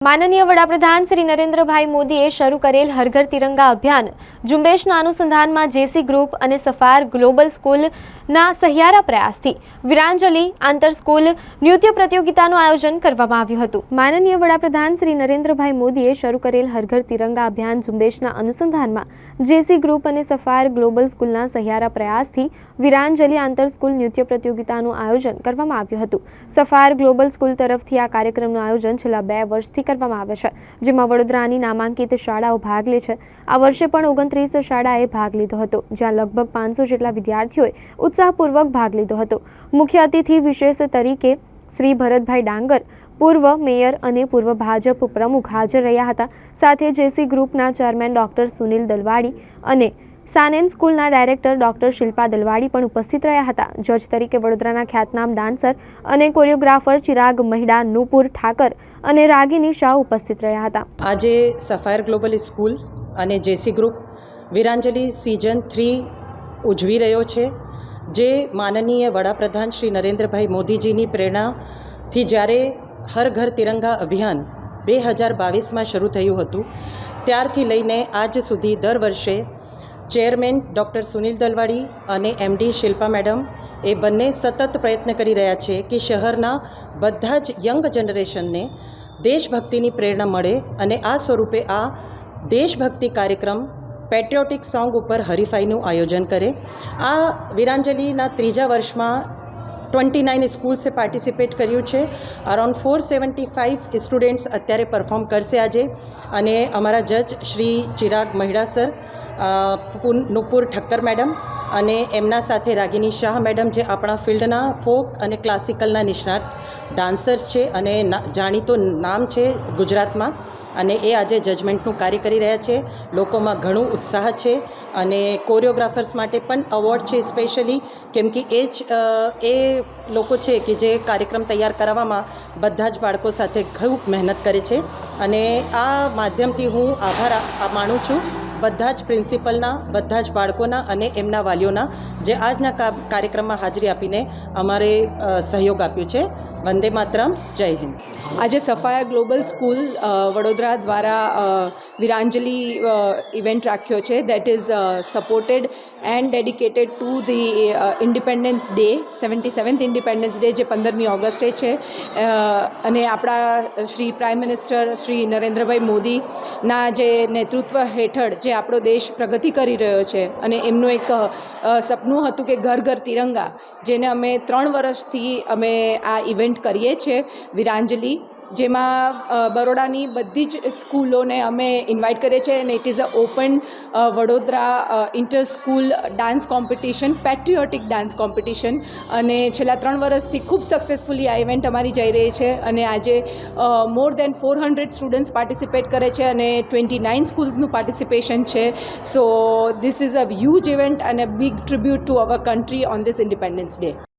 માનનીય વડાપ્રધાન શ્રી નરેન્દ્રભાઈ મોદીએ શરૂ કરેલ હરઘર તિરંગા અભિયાન ઝુંબેશના અનુસંધાનમાં જેસી ગ્રુપ અને સફાર ગ્લોબલ સ્કૂલના સહિયારા પ્રયાસથી વિરાંજલી આંતર સ્કૂલ નૃત્ય પ્રતિયોગિતાનું આયોજન કરવામાં આવ્યું હતું. માનનીય વડાપ્રધાન શ્રી નરેન્દ્રભાઈ મોદીએ શરૂ કરેલ હરઘર તિરંગા અભિયાન ઝુંબેશના અનુસંધાનમાં જેસી ગ્રુપ અને સફાર ગ્લોબલ સ્કૂલના સહિયારા પ્રયાસથી વિરાંજલી આંતર સ્કૂલ નૃત્ય પ્રતિયોગિતાનું આયોજન કરવામાં આવ્યું હતું. સફાર ગ્લોબલ સ્કૂલ તરફથી આ કાર્યક્રમનું આયોજન છેલ્લા બે વર્ષથી કરવામાં આવે છે, જેમાં વડોદરાની નામાંકિત શાળાઓ ભાગ લે છે. આ વર્ષે પણ ઓગણત્રીસ શાળાએ ભાગ લીધો હતો, જ્યાં લગભગ પાંચસો જેટલા વિદ્યાર્થીઓએ ઉત્સાહપૂર્વક ભાગ લીધો હતો. મુખ્ય અતિથિ વિશેષ તરીકે શ્રી ભરતભાઈ ડાંગર, પૂર્વ મેયર અને પૂર્વ ભાજપ પ્રમુખ હાજર રહ્યા હતા. સાથે જેસી ગ્રુપના ચેરમેન ડોક્ટર સુનિલ દલવાડી અને સાનેન સ્કૂલના ડાયરેક્ટર ડોક્ટર શિલ્પા દલવાડી પણ ઉપસ્થિત રહ્યા હતા. જજ તરીકે વડોદરાના ખ્યાતનામ ડાન્સર અને કોરિયોગ્રાફર ચિરાગ મહિડા, નુપુર ઠાકર અને રાગિની શાહ ઉપસ્થિત રહ્યા હતા. આજે સફાયર ગ્લોબલ સ્કૂલ અને JC group Viranjali season three ઉજવી રહ્યો છે, જે માનનીય વડાપ્રધાન શ્રી નરેન્દ્રભાઈ મોદીજીની પ્રેરણાથી જ્યારે હર ઘર તિરંગા અભિયાન બે હજાર બાવીસમાં શરૂ થયું હતું, ત્યારથી લઈને આજ સુધી દર વર્ષે ચેરમેન ડૉક્ટર સુનિલ દલવાડી અને એમડી શિલ્પા મેડમ એ બંને સતત પ્રયત્ન કરી રહ્યા છે કે શહેરના બધા જ યંગ જનરેશનને દેશભક્તિની પ્રેરણા મળે અને આ સ્વરૂપે આ દેશભક્તિ કાર્યક્રમ પેટ્રિયોટિક સોંગ ઉપર હરીફાઈનું આયોજન કરે. આ વિરાંજલીના ત્રીજા વર્ષમાં ટ્વેન્ટી નાઇન સ્કૂલ્સે પાર્ટિસિપેટ કર્યું છે. Around four seventy five students અત્યારે પરફોર્મ કરશે આજે. અને અમારા જજ શ્રી ચિરાગ મહિડા સર નુપુર ઠક્કર મેડમ અને એમના સાથે રાગિની શાહ મેડમ જે આપણા ફિલ્ડના ફોક અને ક્લાસિકલના નિષ્ણાત ડાન્સર્સ છે અને જાણીતો નામ છે ગુજરાતમાં. અને એ આજે જજમેન્ટનું કાર્ય કરી રહ્યા છે. લોકોમાં ઘણું ઉત્સાહ છે અને કોરિયોગ્રાફર્સ માટે પણ અવોર્ડ છે સ્પેશિયલી. કેમ કે એ જ એ લોકો છે કે જે કાર્યક્રમ તૈયાર કરાવવામાં બધા જ બાળકો સાથે ખૂબ મહેનત કરે છે. અને આ માધ્યમથી હું આભાર માનું છું. બધા જ પ્રિન્સિપલના, બધા જ બાળકોના અને એમના વાલીઓના જે આજના કાર્યક્રમમાં હાજરી આપીને અમારે સહયોગ આપ્યો છે. વંદે માતરમ, જય હિન્દ. આજે સફાયા ગ્લોબલ સ્કૂલ વડોદરા દ્વારા વિરાંજલી ઇવેન્ટ રાખ્યો છે. That is supported and dedicated to the Independence Day seventy seventh Independence Day જે પંદરમી ઓગસ્ટે છે. અને આપણા શ્રી પ્રાઇમ મિનિસ્ટર શ્રી નરેન્દ્રભાઈ મોદીના જે નેતૃત્વ હેઠળ જે આપણો દેશ પ્રગતિ કરી રહ્યો છે અને એમનું એક સપનું હતું કે ઘર ઘર તિરંગા, જેને અમે ત્રણ વર્ષથી અમે આ ઇવેન્ટ કરીએ છીએ. વિરાંજલી જેમાં બરોડાની બધી જ સ્કૂલોને અમે ઇન્વાઇટ કરીએ છીએ અને it is a open Vadodara inter school dance competition patriotic dance competition અને છેલ્લા ત્રણ વર્ષથી ખૂબ સક્સેસફુલી આ ઇવેન્ટ અમારી જઈ રહી છે અને આજે more than four hundred students participate કરે છે અને ટ્વેન્ટી નાઇન સ્કૂલ્સનું પાર્ટિસિપેશન છે. So this is a huge event અને big tribute to our country on this Independence Day